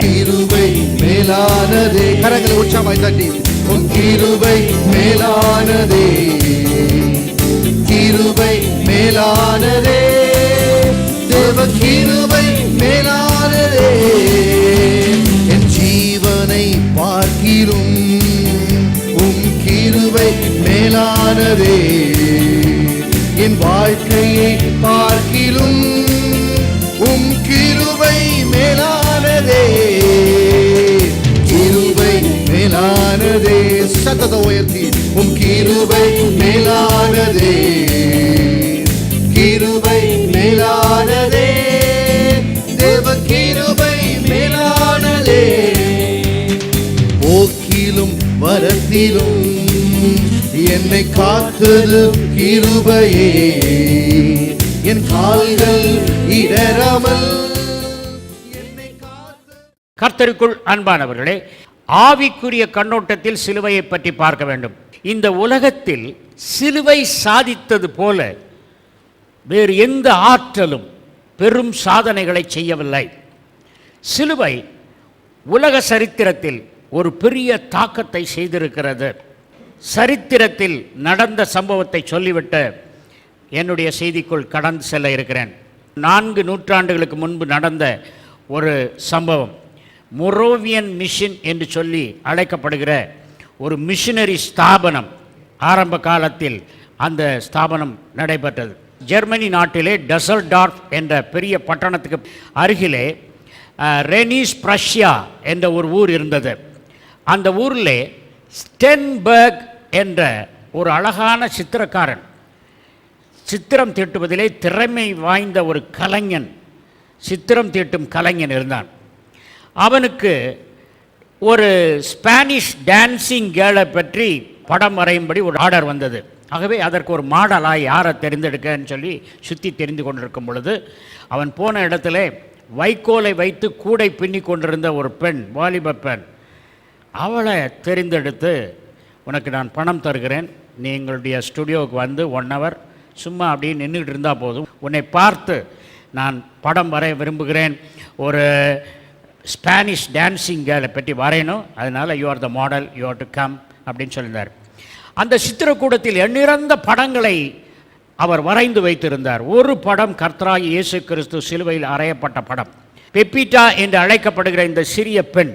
கிருபை மேலானதே. கரங்களை உற்சாகமாய் தட்டி. உன் கிருபை மேலானதே. கிருபை மேலானதே. தேவ கிருபை மேலானதே. என் ஜீவனை பார்க்கிலும் உன் கிருபை மேலானதே. என் வாழ்க்கையை பார்க்கிலும் மேலானதே சத்தத உயர்த்தி உம் கிருபை மேலானதே. கிருபை மேலானதே தேவ கிருபை மேலானதே. போக்கிலும் வரத்திலும் என்னை காத்தது கிருபையே. என் கால்கள் இடராமல் கர்த்தருக்குள் அன்பானவர்களே ஆவிக்குரிய கண்ணோட்டத்தில் சிலுவையை பற்றி பார்க்க வேண்டும். இந்த உலகத்தில் சிலுவை சாதித்தது போல வேறு எந்த ஆற்றலும் பெரும் சாதனைகளை செய்யவில்லை. சிலுவை உலக சரித்திரத்தில் ஒரு பெரிய தாக்கத்தை செய்திருக்கிறது. சரித்திரத்தில் நடந்த சம்பவத்தை சொல்லிவிட்டு என்னுடைய செய்திக்குள் கடந்து செல்ல இருக்கிறேன். நான்கு நூற்றாண்டுகளுக்கு முன்பு நடந்த ஒரு சம்பவம். மொரோவியன் மிஷின் என்று சொல்லி அழைக்கப்படுகிற ஒரு மிஷினரி ஸ்தாபனம் ஆரம்ப காலத்தில் அந்த ஸ்தாபனம் நடைபெற்றது. ஜெர்மனி நாட்டிலே டசல்டார்ஃப் என்ற பெரிய பட்டணத்துக்கு அருகிலே ரெனிஸ் பிரஷ்யா என்ற ஒரு ஊர் இருந்தது. அந்த ஊரில் ஸ்டென்பர்க் என்ற ஒரு அழகான சித்திரக்காரன் சித்திரம் தீட்டுவதிலே திறமை வாய்ந்த ஒரு கலைஞன் சித்திரம் தீட்டும் கலைஞன் இருந்தான். அவனுக்கு ஒரு ஸ்பானிஷ் டான்சிங் கேர்ளை பற்றி படம் வரையும்படி ஒரு ஆர்டர் வந்தது. ஆகவே அதற்கு ஒரு மாடலாக யாரை தெரிந்தெடுக்கன்னு சொல்லி சுற்றி தெரிந்து கொண்டிருக்கும் பொழுது அவன் போன இடத்துல வைக்கோலை வைத்து கூடை பின்னி கொண்டிருந்த ஒரு பெண் வாலிப பெண் அவளை தெரிந்தெடுத்து உனக்கு நான் பணம் தருகிறேன். நீ எங்களுடைய ஸ்டுடியோவுக்கு வந்து ஒன் ஹவர் சும்மா அப்படியே நின்றுக்கிட்டு இருந்தால் போதும். உன்னை பார்த்து நான் படம் வரைய விரும்புகிறேன். ஒரு ஸ்பானிஷ் டான்ஸிங் கேர்ளை பற்றி வரையணும். அதனால் you are the model you are to come அப்படின்னு சொல்லியிருந்தார். அந்த சித்திரக்கூடத்தில் எண்ணிறந்த படங்களை அவர் வரைந்து வைத்திருந்தார். ஒரு படம் கர்த்தராய் இயேசு கிறிஸ்து சிலுவையில் அறையப்பட்ட படம். பெப்பிட்டா என்று அழைக்கப்படுகிற இந்த சிறிய பெண்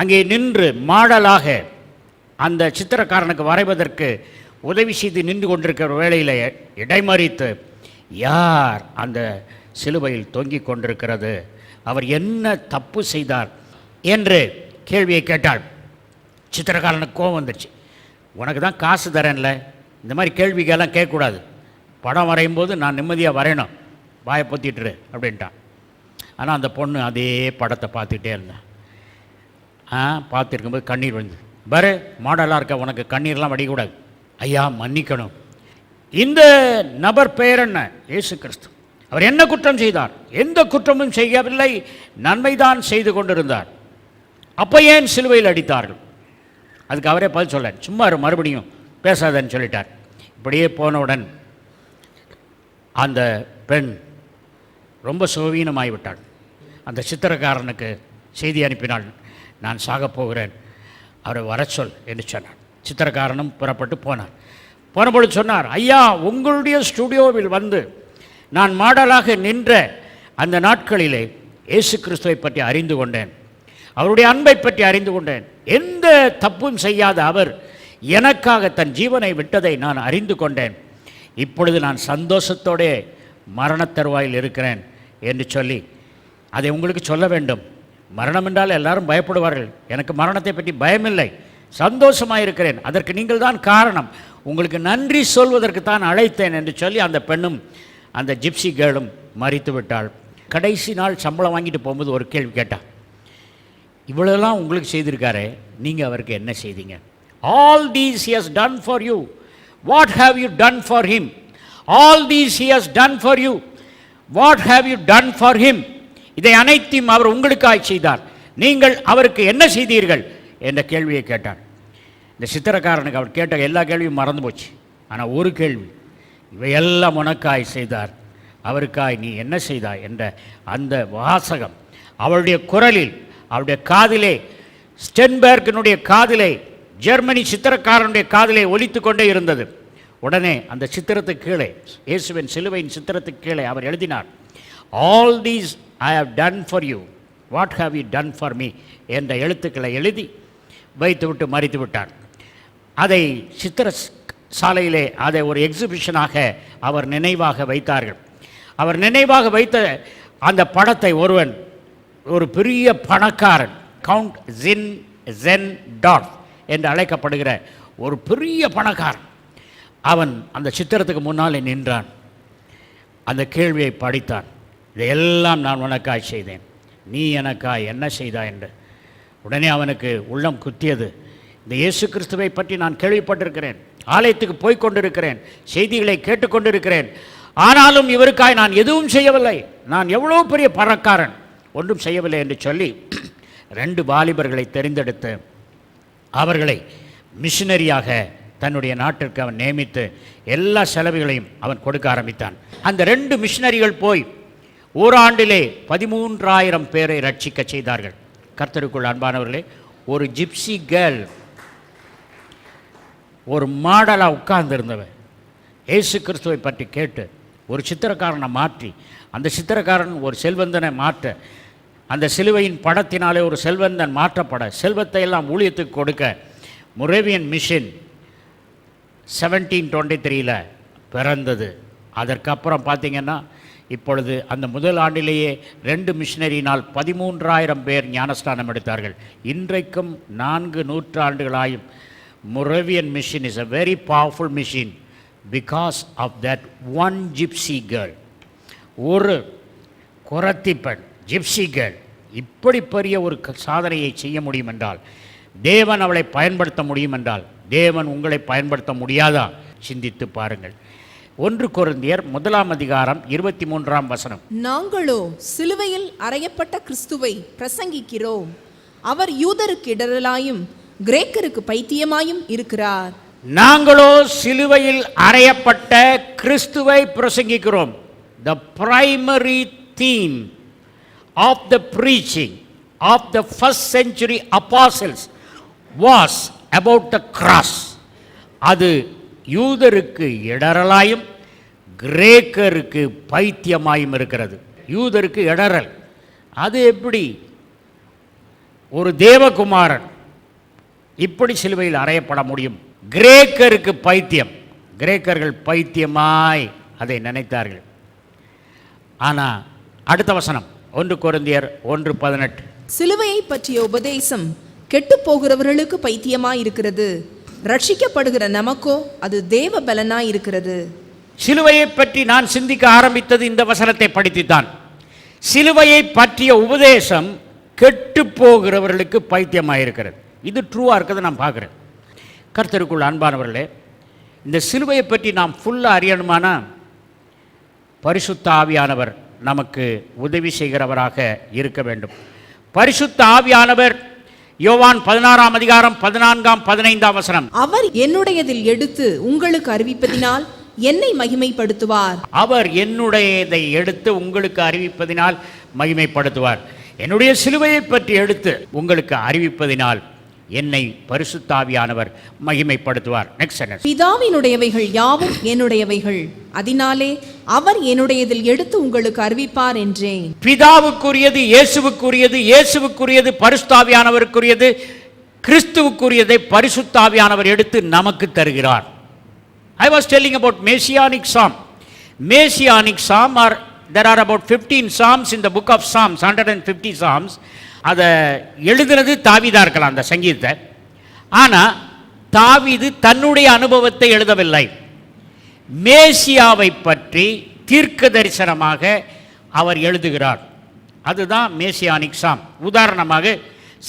அங்கே நின்று மாடலாக அந்த சித்திரக்காரனுக்கு வரைவதற்கு உதவி செய்து நின்று கொண்டிருக்கிற வேளையில் இடைமறித்து யார் அந்த சிலுவையில் தொங்கிக் கொண்டிருக்கிறது? அவர் என்ன தப்பு செய்தார் என்று கேள்வியை கேட்டாள். சித்திரக்காரனுக்கு கோவம் வந்துடுச்சு உனக்கு தான் காசு தரேன்ல. இந்த மாதிரி கேள்விக்கெல்லாம் கேட்கக்கூடாது. படம் வரையும் போது நான் நிம்மதியாக வரையணும். வாயை பொத்திட்டுரு அப்படின்ட்டான். ஆனால் அந்த பொண்ணு அதே படத்தை பார்த்துக்கிட்டே இருந்தேன் ஆ பார்த்துருக்கும்போது கண்ணீர் வந்து பாரு மாடலாக இருக்க உனக்கு கண்ணீர்லாம் வடிக்கூடாது ஐயா மன்னிக்கணும். இந்த நபர் பெயர் என்ன? ஏசு கிறிஸ்து. அவர் என்ன குற்றம் செய்தார்? எந்த குற்றமும் செய்யவில்லை. நன்மைதான் செய்து கொண்டிருந்தார். அப்போ ஏன் சிலுவையில் அடித்தார்கள்? அதுக்கு அவரே பதில் சொல்ல சும்மா மறுபடியும் பேசாதன்னு சொல்லிட்டார். இப்படியே போனவுடன் அந்த பெண் ரொம்ப சுவீனமாகிவிட்டாள் அந்த சித்திரக்காரனுக்கு செய்தி அனுப்பினாள். நான் சாகப் போகிறேன். அவரை வர சொல் என்று சொன்னார். சித்திரக்காரனும் புறப்பட்டு போனார். போனபொழுது சொன்னார் ஐயா உங்களுடைய ஸ்டுடியோவில் வந்து நான் மாடலாக நின்ற அந்த நாட்களிலே இயேசு கிறிஸ்துவை பற்றி அறிந்து கொண்டேன். அவருடைய அன்பை பற்றி அறிந்து கொண்டேன். எந்த தப்பும் செய்யாத அவர் எனக்காக தன் ஜீவனை விட்டதை நான் அறிந்து கொண்டேன். இப்பொழுது நான் சந்தோஷத்தோடே மரணத்தருவாயில் இருக்கிறேன் என்று சொல்லி அதை உங்களுக்கு சொல்ல வேண்டும். மரணம் என்றால் எல்லாரும் பயப்படுவார்கள். எனக்கு மரணத்தை பற்றி பயமில்லை. சந்தோஷமாக இருக்கிறேன். அதற்கு நீங்கள் தான் காரணம். உங்களுக்கு நன்றி சொல்வதற்கு தான் அழைத்தேன் என்று சொல்லி அந்த பெண்ணும் அந்த ஜிப்சி கேர்ளும் மறித்து விட்டாள். கடைசி நாள் சம்பளம் வாங்கிட்டு போகும்போது ஒரு கேள்வி கேட்டான் இவ்வளோலாம் உங்களுக்கு செய்திருக்காரு நீங்கள் அவருக்கு என்ன செய்தீங்க? All these he has done for you what have you done for him all these he has done for you what have you done for him இதை அனைத்தையும் அவர் உங்களுக்காய் செய்தார். நீங்கள் அவருக்கு என்ன செய்தீர்கள்? என்ற கேள்வியை கேட்டார். இந்த சித்திரக்காரனுக்கு அவர் கேட்ட எல்லா கேள்வியும் மறந்து போச்சு. ஆனால் ஒரு கேள்வி இவையெல்லாம் உனக்காய் செய்தார். அவருக்காய் நீ என்ன செய்தாய் என்ற அந்த வாசகம் அவளுடைய குரலில் அவருடைய காதிலே ஸ்டென்பர்கினுடைய காதிலே ஜெர்மனி சித்திரக்காரனுடைய காதிலே ஒலித்து கொண்டே இருந்தது. உடனே அந்த சித்திரத்துக்கு கீழே இயேசுவின் சிலுவையின் சித்திரத்துக்கு கீழே அவர் எழுதினார் all these I have done for you what have you done for me என்ற எழுத்துக்களை எழுதி வைத்துவிட்டு மறித்து விட்டார் அதை சித்திர சாலையிலே அதை ஒரு எக்ஸிபிஷனாக அவர் நினைவாக வைத்தார்கள். அவர் நினைவாக வைத்த அந்த படத்தை ஒருவன் ஒரு பெரிய பணக்காரன் கவுண்ட் ஜின் ஜென் டாட் என்று அழைக்கப்படுகிற ஒரு பெரிய பணக்காரன். அவன் அந்த சித்திரத்துக்கு முன்னாலே நின்றான். அந்த கேள்வியை படித்தான். இதையெல்லாம் நான் உனக்காய் செய்தேன். நீ எனக்காய் என்ன செய்தாய் என்று. உடனே அவனுக்கு உள்ளம் குத்தியது. இந்த இயேசு கிறிஸ்துவை பற்றி நான் கேள்விப்பட்டிருக்கிறேன். ஆலயத்துக்கு போய் கொண்டிருக்கிறேன். செய்திகளை கேட்டுக்கொண்டிருக்கிறேன் ஆனாலும் இவருக்காய் நான் எதுவும் செய்யவில்லை. நான் எவ்வளோ பெரிய பணக்காரன். ஒன்றும் செய்யவில்லை என்று சொல்லி ரெண்டு வாலிபர்களை தெரிந்தெடுத்து அவர்களை மிஷினரியாக தன்னுடைய நாட்டிற்கு அவன் நியமித்து எல்லா செலவுகளையும் அவன் கொடுக்க ஆரம்பித்தான். அந்த ரெண்டு மிஷினரிகள் போய் ஓராண்டிலே பதிமூன்றாயிரம் பேரை ரட்சிக்க செய்தார்கள். கர்த்தருக்குள் அன்பானவர்களே ஒரு ஜிப்சி கேர்ள் ஒரு மாடலாக உட்கார்ந்துருந்தவன். இயேசு கிறிஸ்துவை பற்றி கேட்டு ஒரு சித்திரக்காரனை மாற்றி அந்த சித்திரக்காரன் ஒரு செல்வந்தனை மாற்ற அந்த சிலுவையின் படத்தினாலே ஒரு செல்வந்தன் மாற்றப்பட செல்வத்தை எல்லாம் ஊழியத்துக்கு கொடுக்க முரேவியன் மிஷின் செவன்டீன் டுவெண்ட்டி த்ரீயில் பிறந்தது. அதற்கப்புறம் பார்த்திங்கன்னா இப்பொழுது அந்த முதல் ஆண்டிலேயே ரெண்டு மிஷினரியினால் பதிமூன்றாயிரம் பேர் ஞானஸ்தானம் எடுத்தார்கள். இன்றைக்கும் நான்கு நூற்றாண்டுகளாயும் Moravian mission is a very powerful mission because of that one gypsy girl ஒரு குரத்தி பெண் ஜிப்சி கேர்ள் இப்படி பெரிய ஒரு க- சாதனையை செய்ய முடியும் என்றால் தேவன் அவளை பயன்படுத்த முடியும் என்றால் தேவன் உங்களை பயன்படுத்த முடியாதா? சிந்தித்து பாருங்கள். ஒன்று குருந்தியர் முதலாம் அதிகாரம் இருபத்தி மூன்றாம் வசனம். நாங்களோ சிலுவையில் அறையப்பட்ட கிறிஸ்துவை பிரசங்கிக்கிறோம். அவர் யூதருக்கு இடரலாயும் கிரேக்கருக்கு பைத்தியமாயும் இருக்கிறார். நாங்களோ சிலுவையில் அறையப்பட்ட கிறிஸ்துவை பிரசங்கிக்கிறோம். The primary theme of the preaching of the first century apostles was about the cross அது யூதருக்கு இடரலாயும் கிரேக்கருக்கு பைத்தியமாயும் இருக்கிறது. யூதருக்கு இடரல் அது எப்படி? ஒரு தேவகுமாரன் இப்படி சிலுவையில் அறையப்பட முடியும். கிரேக்கருக்கு பைத்தியம். கிரேக்கர்கள் பைத்தியமாய் அதை நினைத்தார்கள். ஆனால் அடுத்த வசனம் ஒன்று கொரிந்தியர் ஒன்று பதினெட்டு. சிலுவையை பற்றிய உபதேசம் கெட்டுப் போகிறவர்களுக்கு பைத்தியமாய் இருக்கிறது ரட்சிக்கப்படுகிற நமக்கோ அது தேவ பலனாய் இருக்கிறது சிலுவையை பற்றி நான் சிந்திக்க ஆரம்பித்தது இந்த வசனத்தை படித்துத்தான். சிலுவையை பற்றிய உபதேசம் கெட்டு போகிறவர்களுக்கு பைத்தியமாக இருக்கிறது இது ட்ரூவாக இருக்கிறது நான் பார்க்குறேன். கர்த்தருக்குள் அன்பானவர்களே இந்த சிலுவையை பற்றி நாம் ஃபுல்லாக அறியணுமானா பரிசுத்த ஆவியானவர் நமக்கு உதவி செய்கிறவராக இருக்க வேண்டும். பரிசுத்த ஆவியானவர் யோவான் பதினாறாம் அதிகாரம் பதினான்காம் பதினைந்தாம் வசனம். அவர் என்னுடையதில் எடுத்து உங்களுக்கு அறிவிப்பதினால் என்னை மகிமைப்படுத்துவார். அவர் என்னுடையதை எடுத்து உங்களுக்கு அறிவிப்பதினால் மகிமைப்படுத்துவார். என்னுடைய சிலுவையை பற்றி எடுத்து உங்களுக்கு அறிவிப்பதினால் என்னை பரிசுத்தாவியானவர் மகிமைப்படுத்துவார். நெக்ஸ்ட் பிதாவினுடையவைகள் யாவும் என்னுடையவைகள். அதனாலே அவர் என்னுடையதில் எடுத்து உங்களுக்கு அறிவிப்பார் என்றேன். பிதாவுக்குரியது இயேசுவுக்குரியது இயேசுவுக்குரியது பரிசுத்தாவியானவருக்குரியது கிறிஸ்துவுக்குரியதை பரிசுத்தாவியானவர் எடுத்து நமக்கு தருகிறார். I was telling about messianic psalm messianic psalm are there are about fifteen psalms in the book of psalms hundred and fifty psalms அதை எழுதுனது தாவிதா இருக்கலாம் அந்த சங்கீதத்தை. ஆனால் தாவீது தன்னுடைய அனுபவத்தை எழுதவில்லை. மேசியாவை பற்றி தீர்க்க தரிசனமாக அவர் எழுதுகிறார். அதுதான் மேசியானிக் சாம் உதாரணமாக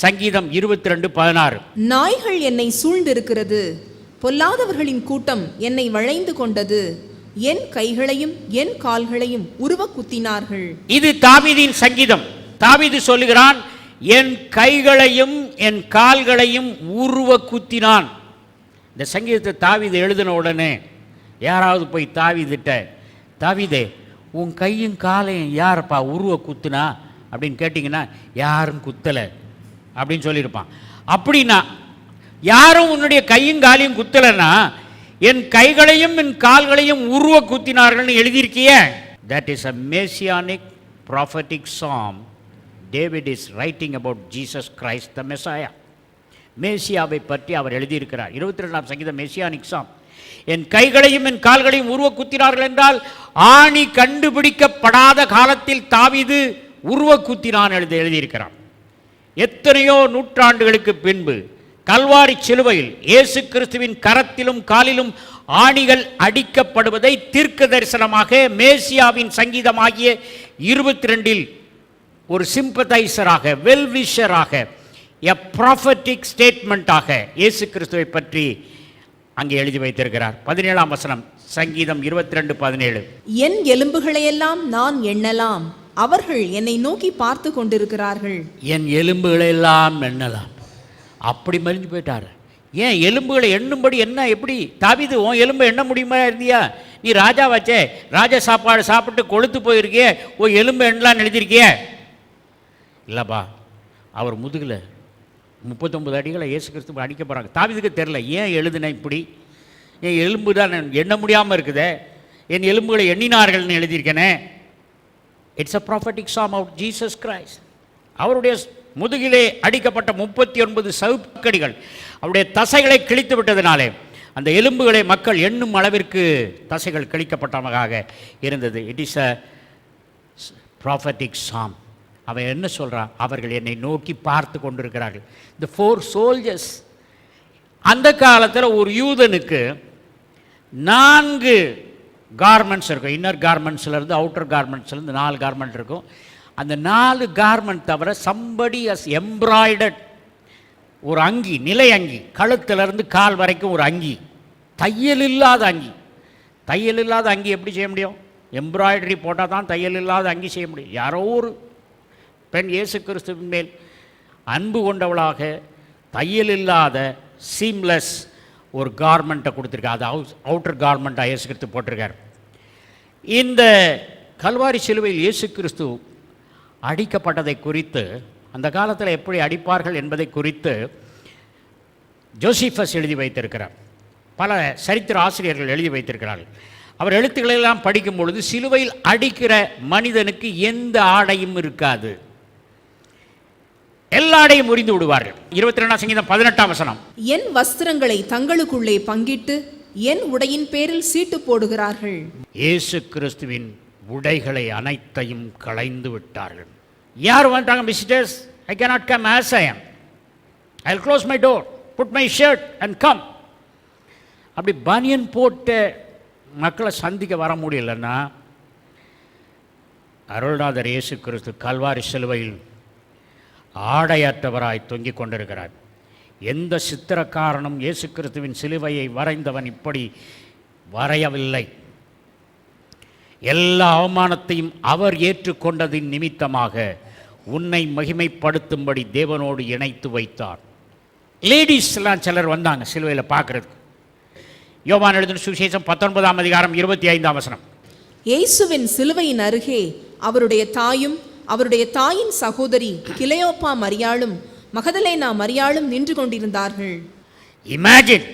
சங்கீதம் இருபத்தி ரெண்டு பதினாறு. நாய்கள் என்னை சூழ்ந்திருக்கிறது. பொல்லாதவர்களின் கூட்டம் என்னை வளைந்து கொண்டது. என் கைகளையும் என் கால்களையும் உருவ குத்தினார்கள். இது தாவீதின் சங்கீதம். தாவீது சொல்லுகிறான் என் கைகளையும் என் கால்களையும் உருவ குத்தினான். இந்த சங்கீதத்தை தாவிதை எழுதின உடனே யாராவது போய் தாவிதிட்ட தாவிதே உன் கையும் காலையும் யாரப்பா உருவ குத்துனா? அப்படின்னு கேட்டிங்கன்னா யாரும் குத்தலை. அப்படின்னு சொல்லியிருப்பான். அப்படின்னா யாரும் உன்னுடைய கையும் காலையும் குத்தலைன்னா என் கைகளையும் என் கால்களையும் உருவ குத்தினார்கள்னு எழுதியிருக்கியே. That is a messianic prophetic song David is writing about Jesus Christ the Messiah மேசியாவை பற்றி அவர் எழுதியிருக்கிறார். இருபத்தி ரெண்டாம் சங்கீதம் மேசியானிக் சாம் என் கைகளையும் என் கால்களையும் உருவ குத்தினார்கள் என்றால் ஆணி கண்டுபிடிக்கப்படாத காலத்தில் தாவிது உருவ குத்தினான் எழுதி எழுதியிருக்கிறான் எத்தனையோ நூற்றாண்டுகளுக்கு பின்பு கல்வாரி சிலுவையில் இயேசு கிறிஸ்துவின் கரத்திலும் காலிலும் ஆணிகள் அடிக்கப்படுவதை தீர்க்க தரிசனமாக மேசியாவின் சங்கீதமாகிய இருபத்தி ரெண்டில் ஒரு சிம்பதைசராக வெல்விஷராக எ ப்ராஃபட்டிக் ஸ்டேட்மெண்ட்டாக இயேசு கிறிஸ்துவை பற்றி அங்கே எழுதி வைத்திருக்கிறார். பதினேழாம் வசனம் சங்கீதம் இருபத்தி ரெண்டு பதினேழு. என் எலும்புகளையெல்லாம் நான் எண்ணலாம் அவர்கள் என்னை நோக்கி பார்த்து கொண்டிருக்கிறார்கள். என் எலும்புகளை எல்லாம் எண்ணலாம். அப்படி மறிஞ்சு போயிட்டார். ஏன் எலும்புகளை எண்ணும்படி என்ன எப்படி? தாவிது உன் எலும்பை எண்ண முடியுமா இருந்தியா? நீ ராஜா வச்சே ராஜா சாப்பாடு சாப்பிட்டு கொழுத்து போயிருக்கியே உன் எலும்பு எண்ணலான்னு எழுதியிருக்கியே. இல்லைப்பா அவர் முதுகில் முப்பத்தொம்பது அடிகளை இயேசு கிறிஸ்து அடிக்க போகிறாங்க தாவிதுக்கு தெரில ஏன் எழுதினேன் இப்படி? என் எலும்பு தான் எண்ண முடியாமல் இருக்குதே? என் எலும்புகளை எண்ணினார்கள்னு எழுதியிருக்கேனே. It's a prophetic psalm about Jesus Christ அவருடைய முதுகிலே அடிக்கப்பட்ட முப்பத்தி ஒன்பது சவுக்கடிகள் அவருடைய தசைகளை கிழித்து விட்டதினாலே அந்த எலும்புகளை மக்கள் எண்ணும் அளவிற்கு தசைகள் கிழிக்கப்பட்டவதாக இருந்தது. It is a prophetic psalm அவன் என்ன சொல்கிறான் அவர்கள் என்னை நோக்கி பார்த்து கொண்டிருக்கிறார்கள். இந்த ஃபோர் சோல்ஜர்ஸ் அந்த காலத்தில் ஒரு யூதனுக்கு நான்கு கார்மெண்ட்ஸ் இருக்கும். இன்னர் கார்மெண்ட்ஸ்லேருந்து அவுட்டர் கார்மெண்ட்ஸ்லேருந்து நாலு கார்மெண்ட் இருக்கும். அந்த நாலு கார்மெண்ட் தவிர சம்படி அஸ் எம்ப்ராய்டட் ஒரு அங்கி நிலை அங்கி. கழுத்திலிருந்து கால் வரைக்கும் ஒரு அங்கி. தையல் இல்லாத அங்கி. தையல் இல்லாத அங்கி எப்படி செய்ய முடியும்? எம்ப்ராய்டரி போட்டால் தான் தையல் இல்லாத அங்கி செய்ய முடியும். யாரோ ஒரு பெண் இயேசு கிறிஸ்துவின் மேல் அன்பு கொண்டவளாக தையல் இல்லாத சீம்லெஸ் ஒரு கார்மெண்ட்டை கொடுத்துருக்காரு அது அவுட் அவுட்டர் கார்மெண்ட்டாக இயேசு கிறிஸ்து போட்டிருக்கார். இந்த கல்வாரி சிலுவையில் இயேசு கிறிஸ்து அடிக்கப்பட்டதை குறித்து அந்த காலத்தில் எப்படி அடிப்பார்கள் என்பதை குறித்து ஜோசிஃபஸ் எழுதி வைத்திருக்கிறார். பல சரித்திர ஆசிரியர்கள் எழுதி வைத்திருக்கிறார்கள். அவர் எழுத்துக்களெல்லாம் படிக்கும் பொழுது சிலுவையில் அடிக்கிற மனிதனுக்கு எந்த ஆடையும் இருக்காது. எல்லா ஆடையும் முறிந்து விடுவார்கள். இருபத்தி ரெண்டாம் சங்கீதம் பதினெட்டாம் வசனம். என் வஸ்திரங்களை தங்களுக்குள்ளே பங்கிட்டு என் உடையின் பேரில் சீட்டு போடுகிறார்கள். இயேசு கிறிஸ்துவின் உடைகளை அனைத்தையும் களைந்து விட்டார்கள். யார் வந்துட்டாங்க visitors I cannot come as I am I close my door put my shirt and come அப்படி பனியன் போட்டு மக்களை சந்திக்க வர முடியலன்னா அருள்நாதர் இயேசு கிறிஸ்து கல்வாரி சிலுவையில் ஆடையற்றவராய் தொங்கிக் கொண்டிருக்கிறார். எந்த சித்திரக்காரனும் இயேசு கிறிஸ்துவின் சிலுவையை வரைந்தவன் இப்படி வரையவில்லை. எல்லா அவமானத்தையும் அவர் ஏற்றுக்கொண்டதின் நிமித்தமாக உன்னை மகிமைப்படுத்தும்படி தேவனோடு இணைத்து வைத்தார். லேடிஸ்லாம் சிலர் வந்தாங்க சிலுவையில் பார்க்குறதுக்கு. யோவான் எழுதின சுவிசேஷம் பத்தொன்பதாம் அதிகாரம் இருபத்தி ஐந்தாம் வசனம். இயேசுவின் சிலுவையின் அருகே அவருடைய தாயும் அவருடைய தாயின் சகோதரி கிளையோப்பா மரியாளும் மகதலேனா மரியாளும் நின்று கொண்டிருந்தார்கள் imagine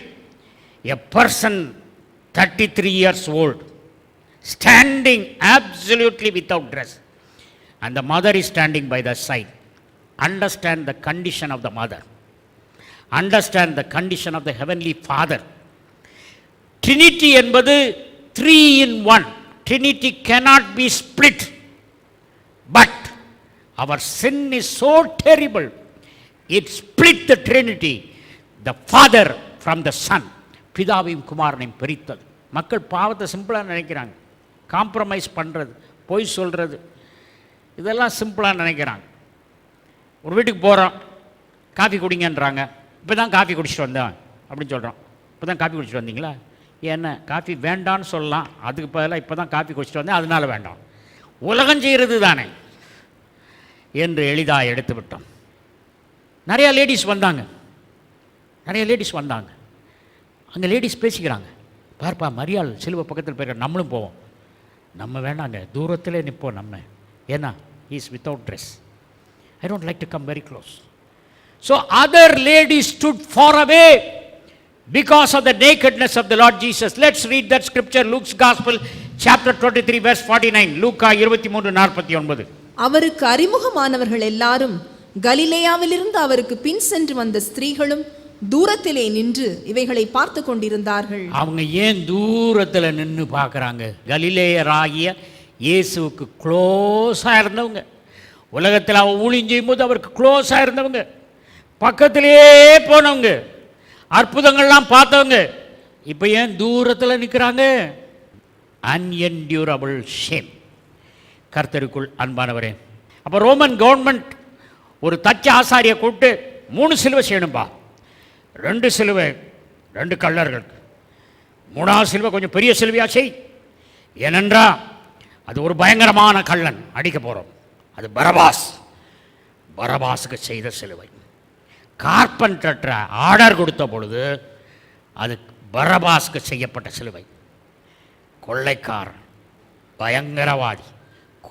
a person thirty three years old standing absolutely without dress அந்த mother is standing by the side understand the condition of the mother understand the condition of the heavenly father trinity என்பது three in one trinity cannot be split but our sin is so terrible it split the trinity the father from the son பிதாவையும் குமாரனையும் பிரித்தது. மக்கள் பாவத்தை சிம்பிளாக நினைக்கிறாங்க. Compromise பண்ணுறது பொய் சொல்கிறது இதெல்லாம் சிம்பிளாக நினைக்கிறாங்க. ஒரு வீட்டுக்கு போகிறோம் காஃபி குடிங்கன்றாங்க. இப்போ தான் காஃபி குடிச்சிட்டு வந்தேன் அப்படின்னு சொல்கிறோம் இப்போ தான் காஃபி குடிச்சிட்டு வந்தீங்களா? என்ன காஃபி வேண்டான்னு சொல்லலாம். அதுக்கு பதிலாக இப்போ தான் காஃபி குடிச்சிட்டு வந்தேன் அதனால வேண்டாம். உலகம் செய்கிறது தானே என்று எளிதாக எடுத்து விட்டோம் நிறையா லேடிஸ் வந்தாங்க. நிறைய லேடிஸ் வந்தாங்க. அங்கே லேடிஸ் பேசிக்கிறாங்க. பார்ப்பா மரியாள் சிலுவை பக்கத்தில் போயிருக்க நம்மளும் போவோம். நம்ம வேணாங்க தூரத்தில் நிற்போம் நம்ம. ஏன்னா is without dress I don't like to come very close so other ladies stood far away because of the nakedness of the Lord Jesus let's read that scripture Luke's gospel chapter twenty three 23, verse 49. லூக்கா இருபத்தி மூன்று நாற்பத்தி ஒன்பது அவருக்கு அறிமுகமானவர்கள் எல்லாரும் கலிலேயாவிலிருந்து அவருக்கு பின் சென்று வந்த ஸ்திரீகளும் தூரத்திலே நின்று இவைகளை பார்த்து கொண்டிருந்தார்கள். அவங்க ஏன் தூரத்தில் நின்று பார்க்குறாங்க? கலிலேயராகிய இயேசுவுக்கு க்ளோஸாக இருந்தவங்க. உலகத்தில் அவன் ஊழியம் செய்யும்போது அவருக்கு க்ளோஸாக இருந்தவங்க. பக்கத்திலே போனவங்க. அற்புதங்கள்லாம் பார்த்தவங்க. இப்போ ஏன் தூரத்தில் நிற்கிறாங்க அன்என்டியூரபிள் ஷேம் கர்த்தருக்குள் அன்பானவரே. அப்போ ரோமன் கவர்மெண்ட் ஒரு தச்ச ஆசாரியை கூப்பிட்டு மூணு சிலுவை செய்யணும்பா. ரெண்டு சிலுவை ரெண்டு கல்லர்களுக்கு மூணாவது சிலுவை கொஞ்சம் பெரிய சிலுவையாக செய். ஏனென்றா அது ஒரு பயங்கரமான கள்ளன் அடிக்க போகிறோம் அது பரபாஸ். பரபாஸுக்கு செய்த சிலுவை. கார்பன்டர் ஆர்டர் கொடுத்த பொழுது அது பரபாஸுக்கு செய்யப்பட்ட சிலுவை. கொள்ளைக்காரன் பயங்கரவாதி.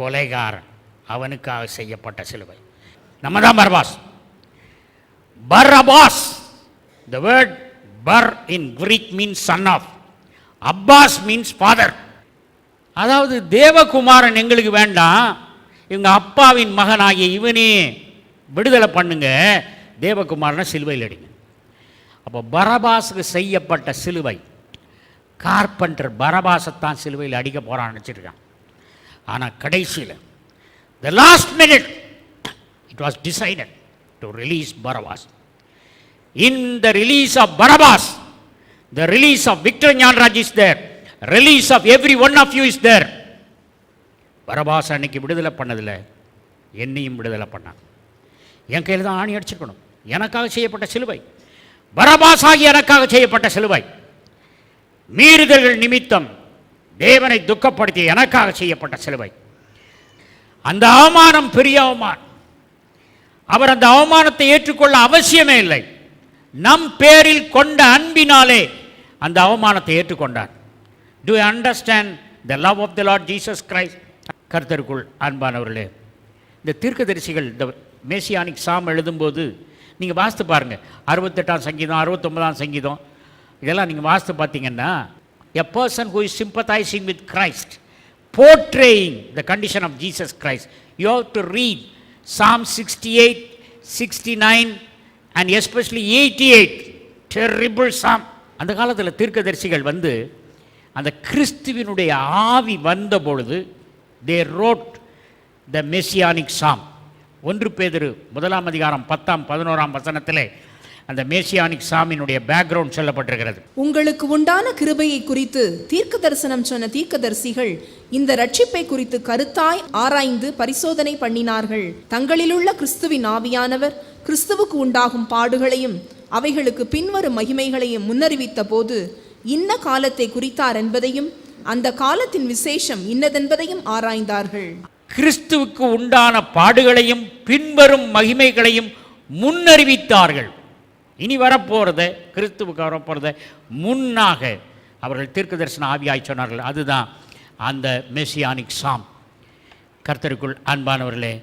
கொலைகாரன். அவனுக்காக செய்யப்பட்ட சிலுவை. நம்ம தான் Barabbas. Barabbas. The word bar in Greek means son of abbas means father அதாவது தேவகுமாரன் எங்களுக்கு வேண்டாம். இவங்க அப்பாவின் மகனாகிய இவனே விடுதலை பண்ணுங்க. தேவகுமாரனை சிலுவையில் அடிங்க. அப்போ பரபாஸுக்கு செய்யப்பட்ட சிலுவை. கார்பெண்டர் பரபாசத்தான் சிலுவையில் அடிக்க போகிறான்னு நினச்சிருக்கான். ஆனால் கடைசியில் the last minute it was decided to release Barabbas in the release of Barabbas the release of Victor Gnanraj is their release of every one of you is their Barabbas அன்னைக்கு விடுதலை பண்ணதில்லை என்னையும் விடுதலை பண்ணான். என் கையில் தான் ஆணி அடிச்சிருக்கணும். எனக்காக செய்யப்பட்ட சிலுவை. பரபாஸ் ஆகி எனக்காக செய்யப்பட்ட சிலுவை. மீறுதல்கள் நிமித்தம் தேவனை துக்கப்படுத்தி எனக்காக செய்யப்பட்ட சிலுவை. அந்த அவமானம் பெரிய அவமானம். அவர் அந்த அவமானத்தை ஏற்றுக்கொள்ள அவசியமே இல்லை. நம் பேரில் கொண்ட அன்பினாலே அந்த அவமானத்தை ஏற்றுக்கொண்டார். To understand the love of the Lord Jesus Christ கர்த்தருக்குள் அன்பானவர்களே இந்த தீர்க்கதரிசிகள் இந்த மேசியானிக் சாம் எழுதும்போது நீங்கள் வாஸ்து பாருங்கள் அறுபத்தெட்டாம் சங்கீதம் அறுபத்தொம்பதாம் சங்கீதம் இதெல்லாம் நீங்கள் வாஸ்து பார்த்தீங்கன்னா a person who is sympathising with Christ portraying the condition of Jesus Christ you have to read psalm sixty eight sixty nine and especially eighty eight terrible psalm அந்த காலத்தில் தீர்க்கதரிசிகள் வந்து அந்த கிறிஸ்துவினுடைய ஆவி வந்த பொழுது they wrote the messianic psalm ஒன்று பேதிரு முதலாம் அதிகாரம் பத்தாம் பதினோராம் வசனத்திலே அந்த மேசியானிக் சாமியினுடைய பேக்ரவுண்ட் சொல்லப்பட்டிருக்கிறது. உங்களுக்கு உண்டான கிருபையை குறித்து தீர்க்க தரிசனம் சொன்ன தீர்க்கதரிசிகள் இந்த ரட்சிப்பை குறித்து கருத்தாய் ஆராய்ந்து பரிசோதனை பண்ணினார்கள். தங்களிலுள்ள கிறிஸ்துவின் ஆவியானவர் கிறிஸ்துவுக்கு உண்டாகும் பாடுகளையும் அவைகளுக்கு பின்வரும் மகிமைகளையும் முன்னறிவித்த போது இன்ன காலத்தை குறித்தார் என்பதையும் அந்த காலத்தின் விசேஷம் இன்னதென்பதையும் ஆராய்ந்தார்கள். கிறிஸ்துவுக்கு உண்டான பாடுகளையும் பின்வரும் மகிமைகளையும் முன்னறிவித்தார்கள். இனி வரப்போகிறத கிறிஸ்துவுக்கு வரப்போகிறத முன்னாக அவர்கள் தீர்க்க தரிசன ஆவியாய் சொன்னார்கள். அதுதான் அந்த மெசியானிக் சாம் கர்த்தருக்குள் அன்பானவர்களே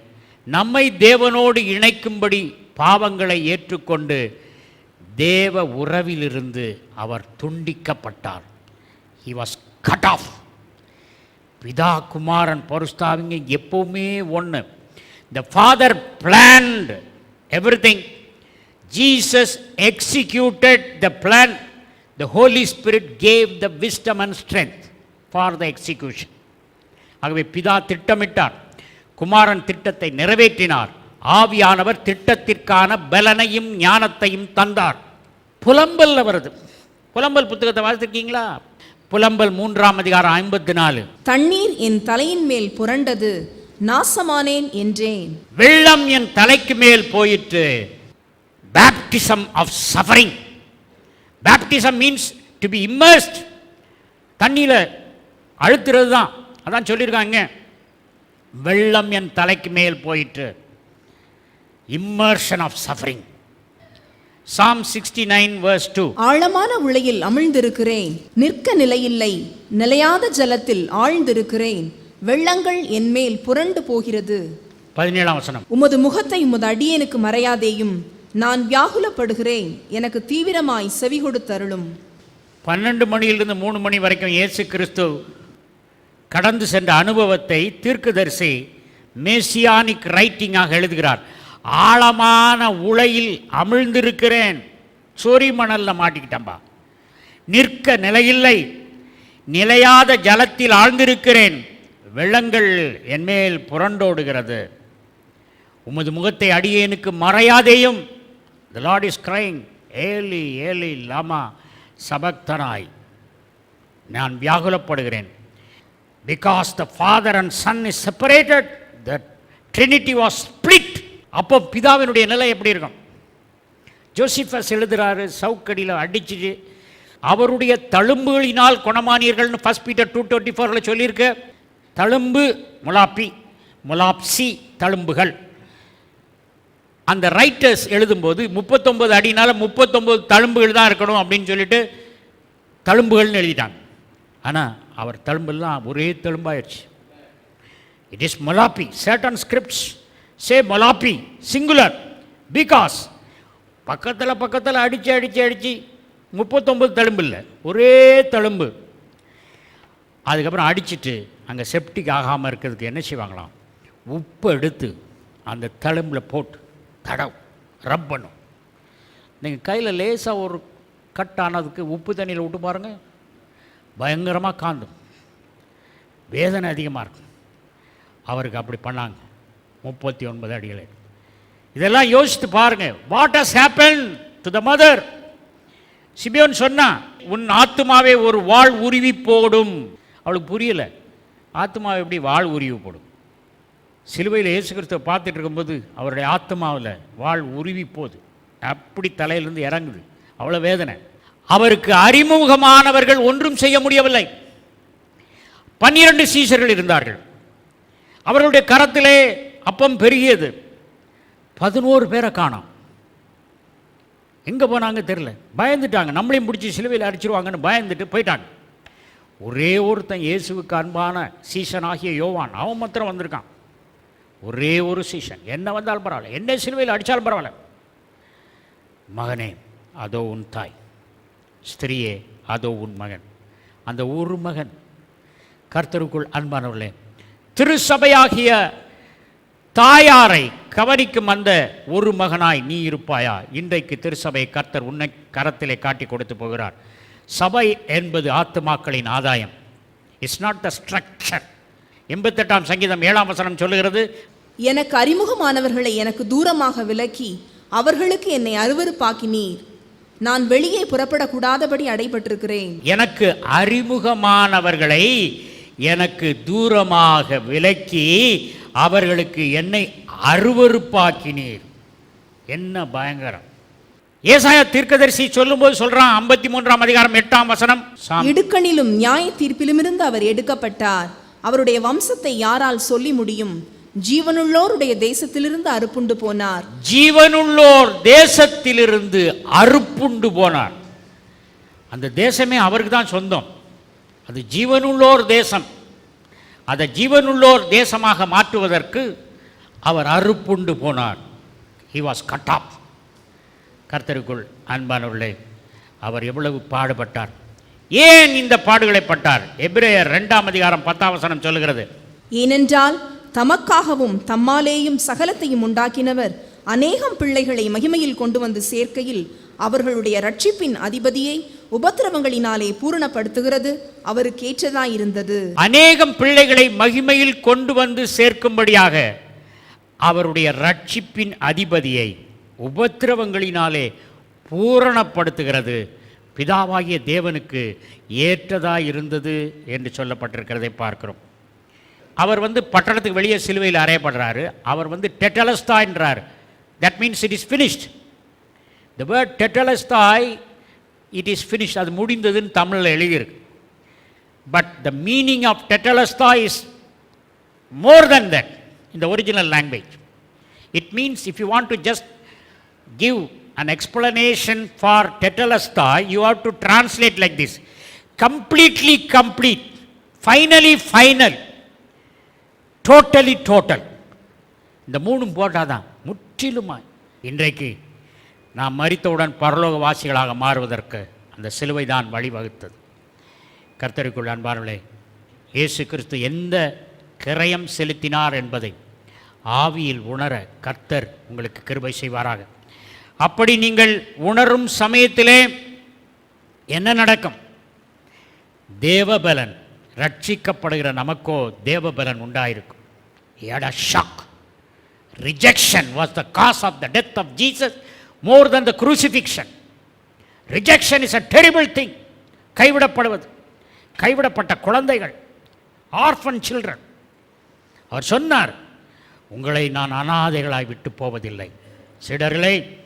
நம்மை தேவனோடு இணைக்கும்படி பாவங்களை ஏற்றுக்கொண்டு தேவ உறவிலிருந்து அவர் துண்டிக்கப்பட்டார். ஹி வாஸ் கட் ஆஃப் பிதா குமாரன் பருஸ்தாவிங்க எப்பவுமே ஒன்று the father planned every thing Jesus executed the plan the Holy Spirit gave the wisdom and strength for the execution ஆகவே பிதா திட்டமிட்டார். குமாரன் திட்டத்தை நிறைவேற்றினார். ஆவியானவர் திட்டத்திற்கான பலனையும் ஞானத்தையும் தந்தார். புலம்பல்ல வருது புலம்பல் புத்தகத்தை வாசித்திருக்கீங்களா? புலம்பல் மூன்றாம் அதிகாரம் ஐம்பத்தி நாலு. தண்ணீர் என் தலையின் மேல் புரண்டது நாசமானேன் என்றேன். வெள்ளம் என் தலைக்கு மேல் போயிற்று. Baptism of suffering baptism means to be immersed தண்ணியில் அழுத்துறது தான். அதான் சொல்லியிருக்காங்க. வெள்ளம் என் தலைக்கு மேல் போயிற்று. Immersion of suffering psalm sixty nine verse two ஆழமான உளையில் அமிழ்ந்திருக்கிறேன். நிற்க நிலையில்லை. நிலையாத ஜலத்தில் ஆழ்ந்திருக்கிறேன். வெள்ளங்கள் என்மேல் புரண்டு போகிறது. பதினேழாம் வசனம். உமது முகத்தை உமது அடியேனுக்கு மறையாதேயும். நான் வியாகுலப்படுகிறேன் எனக்கு தீவிரமாய் செவி கொடுத்தருளும். பன்னெண்டு மணியிலிருந்து மூணு மணி வரைக்கும் இயேசு கிறிஸ்து கடந்து சென்ற அனுபவத்தை தீர்க்குதரிசி மேசியானிக் ரைட்டிங்காக எழுதுகிறார். ஆழமான உலையில் அமிழ்ந்திருக்கிறேன். சொறி மணலில் மாட்டிக்கிட்டம்பா. நிற்க நிலையில்லை. நிலையாத ஜலத்தில் ஆழ்ந்திருக்கிறேன். வெள்ளங்கள் என்மேல் புரண்டோடுகிறது. உமது முகத்தை அடியேனுக்கு மறையாதேயும். த லார்ட் இஸ் கிரைங் ஏலி ஏலி லாமா சபக்தனாய் நான் வியாகுலப்படுகிறேன். Because the father and son is separated the trinity was split அப்போ பிதாவினுடைய நிலை எப்படி இருக்கும்? ஜோசிஃபஸ் எழுதுறாரு சவுக்கடியில் அடிச்சுட்டு அவருடைய தழும்புகளினால் குணமானீர்கள்னு ஃபர்ஸ்ட் பீட்டர் டூ டுவெண்ட்டி ஃபோரில் சொல்லியிருக்கு. தழும்பு முலாப்பி முலாப்சி தழும்புகள். அந்த ரைட்டர்ஸ் எழுதும்போது முப்பத்தொம்பது அடினால் முப்பத்தொம்பது தழும்புகள் தான் இருக்கணும் அப்படின்னு சொல்லிட்டு தழும்புகள்னு எழுதிட்டாங்க. ஆனால் அவர் தழும்பெல்லாம் ஒரே தழும்பாயிடுச்சு. இட் இஸ் மொலாப்பி சேட்டன் ஸ்கிரிப்ட்ஸ் சே மொலாப்பி சிங்குலர் பிகாஸ் பக்கத்தில் பக்கத்தில் அடித்து அடித்து அடித்து முப்பத்தொம்பது தழும்பு இல்லை ஒரே தழும்பு. அதுக்கப்புறம் அடிச்சுட்டு அங்கே செப்டிக் ஆகாமல் இருக்கிறதுக்கு என்ன செய்வாங்களாம்? உப்பு எடுத்து அந்த தழும்பில் போட்டு தடவு ரப் பண்ணும் நீங்கள் கையில் லேசாக ஒரு கட் ஆனதுக்கு உப்பு தண்ணியில் விட்டு பாருங்கள் பயங்கரமாக காந்தும். வேதனை அதிகமாக இருக்கும். அவருக்கு அப்படி பண்ணாங்க. முப்பத்தி ஒன்பது அடிகளை. இதெல்லாம் யோசித்து பாருங்கள் what has happened to the mother சிபியோன் சொன்னான் உன் ஆத்துமாவே ஒரு வாழ் உருவி போடும். அவளுக்கு புரியல. ஆத்மாவை எப்படி வாழ் உருவி போடும்? சிலுவையில் இயேசு கிறிஸ்துவை பார்த்துட்டு இருக்கும்போது அவருடைய ஆத்மாவில் வாழ் உருவி போகுது. அப்படி தலையிலிருந்து இறங்குது. அவ்வளோ வேதனை. அவருக்கு அறிமுகமானவர்கள் ஒன்றும் செய்ய முடியவில்லை. பன்னிரண்டு சீசர்கள் இருந்தார்கள். அவர்களுடைய கரத்திலே அப்பம் பெருகியது. பதினோரு பேரை காணோம். எங்கே போனாங்க தெரியல. பயந்துட்டாங்க. நம்மளையும் பிடிச்சி சிலுவையில் அடிச்சிருவாங்கன்னு பயந்துட்டு போயிட்டாங்க. ஒரே ஒருத்தன் இயேசுவுக்கு அன்பான சீசன் ஆகிய யோவான். அவன் மாத்திரம் வந்திருக்கான். ஒரே ஒரு சீசன் என்ன வந்தாலும் பரவாயில்ல. என்ன சிலுவையில் அடித்தாலும் பரவாயில்ல. மகனே அதோ உன் தாய். ஸ்திரியே அதோ உன் மகன். அந்த ஒரு மகன் கர்த்தருக்குள் அன்பானவர்களே திருச்சபையாகிய தாயாரை கவனிக்கும் அந்த ஒரு மகனாய் நீ இருப்பாயா? இன்றைக்கு திருச்சபை கர்த்தர் உன்னை கரத்திலே காட்டி கொடுத்து போகிறார். சபை என்பது ஆத்துமாக்களின் ஆதாயம். இட்ஸ் நாட் த ஸ்ட்ரக்சர் எண்பத்தெட்டாம் சங்கீதம் ஏழாம் வசனம் சொல்லுகிறது எனக்கு அறிமுகமானவர்களை எனக்கு தூரமாக விலக்கி அவர்களுக்கு என்னை அருவருப்பாக்கினீர். நான் வெளியே புறப்படக்கூடாதபடி அடைபட்டிருக்கிறேன். எனக்கு அறிமுகமானவர்களை எனக்கு தூரமாக விலக்கி அவர்களுக்கு என்னை அருவருப்பாக்கினீர். என்ன பயங்கரம். ஏசாயா தீர்க்கதரிசி சொல்லும்போது சொல்றான் ஐம்பத்தி மூன்றாம் அதிகாரம் எட்டாம் வசனம் இடுக்கணிலும் நியாய தீர்ப்பிலுமிருந்து அவர் எடுக்கப்பட்டார். அவருடைய வம்சத்தை யாரால் சொல்லி முடியும்? ஜீவனுள்ளோருடைய தேசத்திலிருந்து அறுப்புண்டு போனார். ஜீவனுள்ளோர் தேசத்திலிருந்து அறுப்புண்டு போனார். அந்த தேசமே அவருக்கு தான் சொந்தம். அது ஜீவனுள்ளோர் தேசம். அதை ஜீவனுள்ளோர் தேசமாக மாற்றுவதற்கு அவர் அறுப்புண்டு போனார். ஹி வாஸ் கட் ஆஃப் கர்த்தருக்குள் அன்பானவர்களே அவர் எவ்வளவு பாடுபட்டார். ஏன் இந்த பாடுகளை பட்டார்? எபிரேயர் ரெண்டாம் அதிகாரம் பத்தாம் வசனம் சொல்லுகிறது. ஏனென்றால் தமக்காகவும் தம்மாலேயும் சகலத்தையும் உண்டாக்கினவர் அநேகம் பிள்ளைகளை மகிமையில் கொண்டு வந்து சேர்க்கையில் அவர்களுடைய ரட்சிப்பின் அதிபதியை உபத்திரவங்களினாலே பூரணப்படுத்துகிறது அவருக்கேற்றதாயிருந்தது அநேகம் பிள்ளைகளை மகிமையில் கொண்டு வந்து சேர்க்கும்படியாக அவருடைய ரட்சிப்பின் அதிபதியை உபத்திரவங்களினாலே பூரணப்படுத்துகிறது. பிதாவாகிய தேவனுக்கு ஏற்றதாக இருந்தது என்று சொல்லப்பட்டிருக்கிறதை பார்க்கிறோம். அவர் வந்து பட்டணத்துக்கு வெளியே சிலுவையில் அறையப்படுறாரு. அவர் வந்து டெட்டலஸ்தான்றார் that means it is finished the word டெட்டலஸ்தாய் it is finish அது முடிந்ததுன்னு தமிழில் எழுதியிருக்கு. பட் த மீனிங் ஆஃப் டெட்டலஸ்தா இஸ் மோர் தென் தட் இந்த original language it means if you want to just give an explanation for tetelestai, you have to translate like this. Completely complete, finally final, totally total. இந்த மூணும் போட்டாதான் முற்றிலுமாய் இன்றைக்கு நாம் பரலோக பரலோகவாசிகளாக மாறுவதற்கு அந்த சிலுவை தான் வழிவகுத்தது கர்த்தருக்குள் அன்பார்களே இயேசு கிறிஸ்து எந்த கிரயம் செலுத்தினார் என்பதை ஆவியில் உணர கர்த்தர் உங்களுக்கு கிருபை செய்வாராக அப்படி நீங்கள் உணரும் சமயத்திலே என்ன நடக்கும்? தேவபலன் ரட்சிக்கப்படுகிற நமக்கோ தேவபலன் உண்டாயிருக்கும். எட shock rejection was the cause of the death of Jesus more than the crucifixion. Rejection is a terrible thing கைவிடப்படுவது. கைவிடப்பட்ட குழந்தைகள் ஆர்ஃபன் சில்ட்ரன் அவர் சொன்னார் உங்களை நான் அனாதைகளாய் விட்டு போவதில்லை. சிடர்களை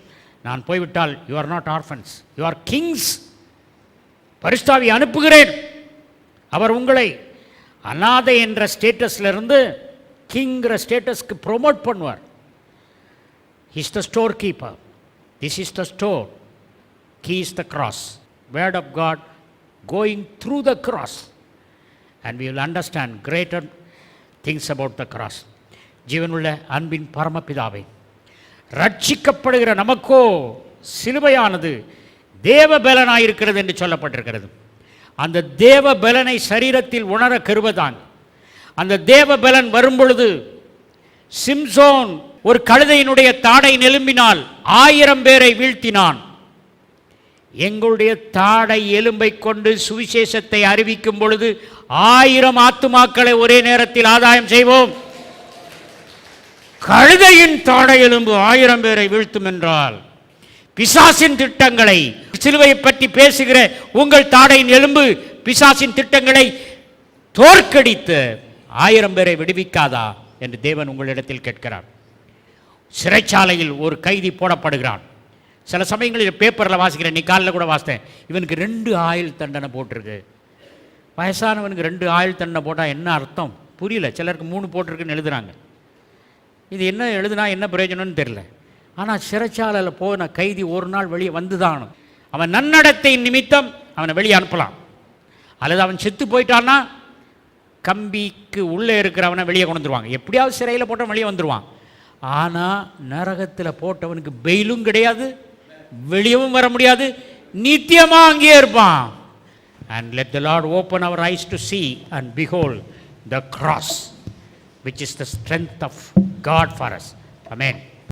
நான் போய்விட்டால் you are not orphans you are kings பரிஸ்தாவி அனுப்புகிறேன். அவர் உங்களை அனாதை என்ற ஸ்டேட்டஸ்லேருந்து கிங்கிற ஸ்டேட்டஸ்க்கு ப்ரொமோட் பண்ணுவார். Is the store keeper this is the store key is the cross word of God going through the cross and we will understand greater things about the cross ஜீவனுள்ள அன்பின் பரமபிதாவை ரட்சிக்கப்படுகிற நமக்கோ சிலுவையானது தேவ பலனாயிருக்கிறது என்று சொல்லப்பட்டிருக்கிறது. அந்த தேவ பலனை சரீரத்தில் உணர கருவதான். அந்த தேவ பலன் வரும்பொழுது சிம்சோன் ஒரு கழுதையினுடைய தாடை நெலும்பினால் ஆயிரம் பேரை வீழ்த்தினான். எங்களுடைய தாடை எலும்பை கொண்டு சுவிசேஷத்தை அறிவிக்கும் பொழுது ஆயிரம் ஆத்துமாக்களை ஒரே நேரத்தில் ஆதாயம் செய்வோம். கழுதையின் தாடை எலும்பு ஆயிரம் பேரை வீழ்த்தும் என்றால் பிசாசின் திட்டங்களை சிலுவையை பற்றி பேசுகிற உங்கள் தாடையின் எலும்பு பிசாசின் திட்டங்களை தோற்கடித்து ஆயிரம் பேரை விடுவிக்காதா என்று தேவன் உங்களிடத்தில் கேட்கிறார். சிறைச்சாலையில் ஒரு கைதி போடப்படுகிறான். சில சமயங்களில் பேப்பரில் வாசிக்கிறேன் நீ காலில் கூட வாசித்தேன். இவனுக்கு ரெண்டு ஆயுள் தண்டனை போட்டிருக்கு. வயசானவனுக்கு ரெண்டு ஆயுள் தண்டனை போட்டால் என்ன அர்த்தம்? புரியல. சிலருக்கு மூணு போட்டிருக்குன்னு எழுதுறாங்க. இது என்ன எழுதுனா என்ன பிரயோஜனம்னு தெரில ஆனால் சிறைச்சாலையில் போன கைதி ஒரு நாள் வெளியே வந்துதான். அவன் நன்னடத்தை நிமித்தம் அவனை வெளியே அனுப்பலாம். அல்லது அவன் செத்து போயிட்டான்னா கம்பிக்கு உள்ளே இருக்கிறவனை வெளியே கொண்டு வந்துருவாங்க. எப்படியாவது சிறையில் போட்டவன் வெளியே வந்துடுவான் ஆனால் நரகத்தில் போட்டவனுக்கு பெயிலும் கிடையாது வெளியவும் வர முடியாது நித்தியமாக அங்கேயே இருப்பான். And let the Lord open our eyes to see and behold the cross which is the strength of God for us. Amen.